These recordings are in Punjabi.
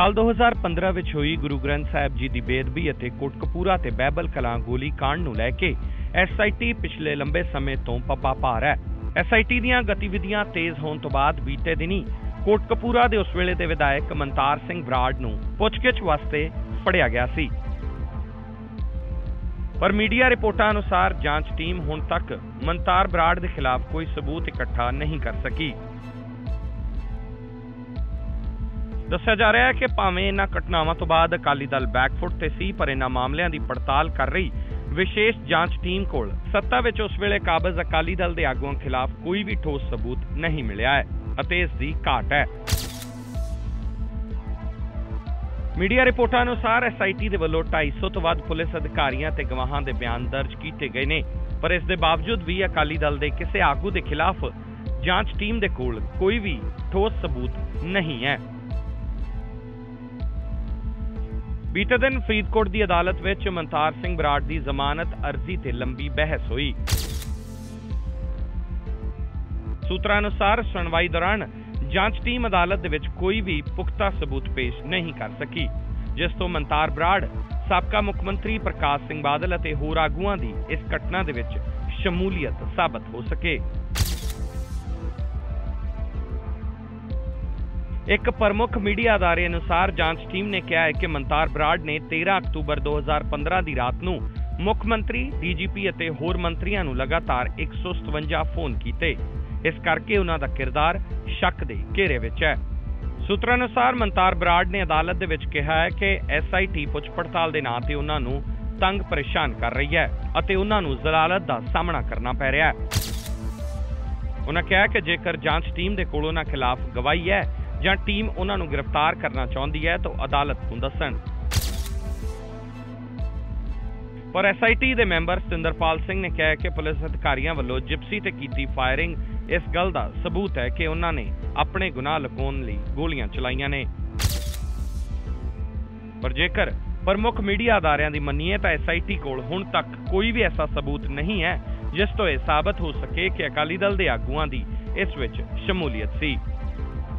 ਸਾਲ 2015 ਵਿੱਚ ਹੋਈ ਗੁਰੂ ਗ੍ਰੰਥ ਸਾਹਿਬ ਜੀ ਦੀ ਬੇਅਦਬੀ ਅਤੇ ਕੋਟਕਪੂਰਾ ਤੇ ਬਹਿਬਲ ਕਲਾਂ ਗੋਲੀ ਕਾਂਡ ਨੂੰ ਲੈ ਕੇ ਐਸਆਈਟੀ ਪਿਛਲੇ ਲੰਬੇ ਸਮੇਂ ਤੋਂ ਪੱਪਾ ਭਾਰ ਹੈ। ਐਸਆਈਟੀ ਦੀਆਂ ਗਤੀਵਿਧੀਆਂ ਤੇਜ਼ ਹੋਣ ਤੋਂ ਬਾਅਦ ਬੀਤੇ ਦਿਨੀ ਕੋਟਕਪੂਰਾ ਦੇ ਉਸ ਵੇਲੇ ਦੇ ਵਿਧਾਇਕ ਮਨਤਾਰ ਸਿੰਘ ਬਰਾੜ ਨੂੰ ਪੁੱਛਗਿੱਛ ਵਾਸਤੇ ਫੜਿਆ ਗਿਆ ਸੀ। ਪਰ ਮੀਡੀਆ ਰਿਪੋਰਟਾਂ ਅਨੁਸਾਰ ਜਾਂਚ ਟੀਮ ਹੁਣ ਤੱਕ ਮਨਤਾਰ ਬਰਾੜ ਦੇ ਖਿਲਾਫ ਕੋਈ ਸਬੂਤ ਇਕੱਠਾ ਨਹੀਂ ਕਰ ਸਕੀ। ਦੱਸਿਆ ਜਾ ਰਿਹਾ ਹੈ ਕਿ ਭਾਵੇਂ ਇਹਨਾਂ ਘਟਨਾਵਾਂ ਤੋਂ ਬਾਅਦ ਅਕਾਲੀ ਦਲ ਬੈਕਫੁੱਟ ਤੇ ਸੀ, ਪਰ ਇਹਨਾਂ ਮਾਮਲਿਆਂ ਦੀ ਪੜਤਾਲ ਕਰ ਰਹੀ ਵਿਸ਼ੇਸ਼ ਜਾਂਚ ਟੀਮ ਕੋਲ। ਸੱਤਾ ਵਿੱਚ ਉਸ ਵੇਲੇ ਕਾਬਜ਼ ਅਕਾਲੀ ਦਲ ਦੇ ਆਗੂਆਂ ਖਿਲਾਫ ਕੋਈ ਵੀ ਠੋਸ ਸਬੂਤ ਨਹੀਂ ਮਿਲਿਆ ਹੈ ਅਤੇ ਇਸ ਦੀ ਘਾਟ ਹੈ। ਮੀਡੀਆ ਰਿਪੋਰਟਾਂ ਅਨੁਸਾਰ ਐਸਆਈਟੀ ਦੇ ਵੱਲੋਂ 250 ਤੋਂ ਵੱਧ ਪੁਲਿਸ ਅਧਿਕਾਰੀਆਂ ਤੇ ਗਵਾਹਾਂ ਦੇ ਬਿਆਨ ਦਰਜ ਕੀਤੇ ਗਏ ਨੇ। ਪਰ ਇਸ ਦੇ ਬਾਵਜੂਦ ਵੀ ਅਕਾਲੀ ਦਲ ਦੇ ਕਿਸੇ ਆਗੂ ਦੇ ਖਿਲਾਫ ਜਾਂਚ ਟੀਮ ਦੇ ਕੋਲ ਕੋਈ ਵੀ ਠੋਸ ਸਬੂਤ ਨਹੀਂ ਹੈ। ਬੀਤੇ ਦਿਨ ਫਰੀਦਕੋਟ ਦੀ ਅਦਾਲਤ ਵਿੱਚ ਮਨਤਾਰ ਸਿੰਘ ਬਰਾੜ ਦੀ ਜ਼ਮਾਨਤ ਅਰਜ਼ੀ ਤੇ ਲੰਬੀ ਬਹਿਸ ਹੋਈ। ਸੂਤਰਾਂ ਅਨੁਸਾਰ ਸੁਣਵਾਈ ਦੌਰਾਨ ਜਾਂਚ ਟੀਮ ਅਦਾਲਤ ਦੇ ਵਿੱਚ ਕੋਈ ਵੀ ਪੁਖਤਾ ਸਬੂਤ ਪੇਸ਼ ਨਹੀਂ ਕਰ ਸਕੀ, ਜਿਸ ਤੋਂ ਮਨਤਾਰ ਬਰਾੜ, ਸਾਬਕਾ ਮੁੱਖ ਮੰਤਰੀ ਪ੍ਰਕਾਸ਼ ਸਿੰਘ ਬਾਦਲ ਅਤੇ ਹੋਰ ਆਗੂਆਂ ਦੀ ਇਸ ਘਟਨਾ ਦੇ ਵਿੱਚ ਸ਼ਮੂਲੀਅਤ ਸਾਬਤ ਹੋ ਸਕੇ। ਇੱਕ ਪ੍ਰਮੁੱਖ ਮੀਡੀਆ ਅਦਾਰੇ ਅਨੁਸਾਰ ਜਾਂਚ ਟੀਮ ਨੇ ਕਿਹਾ ਹੈ ਕਿ ਮਨਤਾਰ ਬਰਾੜ ਨੇ 13 ਅਕਤੂਬਰ 2015 ਦੀ ਰਾਤ ਨੂੰ ਮੁੱਖ ਮੰਤਰੀ, ਡੀਜੀਪੀ ਅਤੇ ਹੋਰ ਮੰਤਰੀਆਂ ਨੂੰ ਲਗਾਤਾਰ 157 ਫੋਨ ਕੀਤੇ। ਇਸ ਕਰਕੇ ਉਹਨਾਂ ਦਾ ਕਿਰਦਾਰ ਸ਼ੱਕ ਦੇ ਘੇਰੇ ਵਿੱਚ ਹੈ। ਸੂਤਰਾਂ ਅਨੁਸਾਰ ਮਨਤਾਰ ਬਰਾੜ ਨੇ ਅਦਾਲਤ ਦੇ ਵਿੱਚ ਕਿਹਾ ਹੈ ਕਿ ਐਸਆਈਟੀ ਪੁੱਛ ਪੜਤਾਲ ਦੇ ਨਾਂ ਤੇ ਉਹਨਾਂ ਨੂੰ ਤੰਗ ਪਰੇਸ਼ਾਨ ਕਰ ਰਹੀ ਹੈ ਅਤੇ ਉਹਨਾਂ ਨੂੰ ਜ਼ਲਾਲਤ ਦਾ ਸਾਹਮਣਾ ਕਰਨਾ ਪੈ ਰਿਹਾ ਹੈ। ਉਹਨਾਂ ਕਿਹਾ ਕਿ ਜੇਕਰ ਜਾਂਚ ਟੀਮ ਦੇ ਕੋਲ ਉਹਨਾਂ ਖਿਲਾਫ ਗਵਾਹੀ ਹੈ ਜਾਂ ਟੀਮ ਉਹਨਾਂ ਨੂੰ ਗ੍ਰਿਫਤਾਰ ਕਰਨਾ ਚਾਹੁੰਦੀ ਹੈ ਤਾਂ ਅਦਾਲਤ ਨੂੰ ਦੱਸਣ। ਪਰ ਐਸਆਈਟੀ ਦੇ ਮੈਂਬਰ ਸਤਿੰਦਰਪਾਲ ਸਿੰਘ ਨੇ ਕਿਹਾ ਕਿ ਪੁਲਿਸ ਅਧਿਕਾਰੀਆਂ ਵੱਲੋਂ ਜਿਪਸੀ ਤੇ ਕੀਤੀ ਫਾਇਰਿੰਗ ਇਸ ਗੱਲ ਦਾ ਸਬੂਤ ਹੈ ਕਿ ਉਹਨਾਂ ਨੇ ਆਪਣੇ ਗੁਨਾਹ ਲੁਕਾਉਣ ਲਈ ਗੋਲੀਆਂ ਚਲਾਈਆਂ ਨੇ। ਪਰ ਜੇਕਰ ਪ੍ਰਮੁੱਖ ਮੀਡੀਆ ਅਦਾਰਿਆਂ ਦੀ ਮੰਨੀਏ ਤਾਂ ਐਸਆਈਟੀ ਕੋਲ ਹੁਣ ਤੱਕ ਕੋਈ ਵੀ ਐਸਾ ਸਬੂਤ ਨਹੀਂ ਹੈ, ਜਿਸ ਤੋਂ ਇਹ ਸਾਬਤ ਹੋ ਸਕੇ ਕਿ ਅਕਾਲੀ ਦਲ ਦੇ ਆਗੂਆਂ ਦੀ ਇਸ ਵਿੱਚ ਸ਼ਮੂਲੀਅਤ ਸੀ।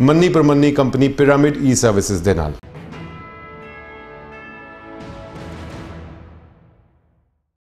ਮੰਨੀ ਪ੍ਰਮੰਨੀ ਕੰਪਨੀ ਪਿਰਾਮਿਡ ਈ ਸਰਵਿਸਿਜ਼ ਦੇ ਨਾਲ।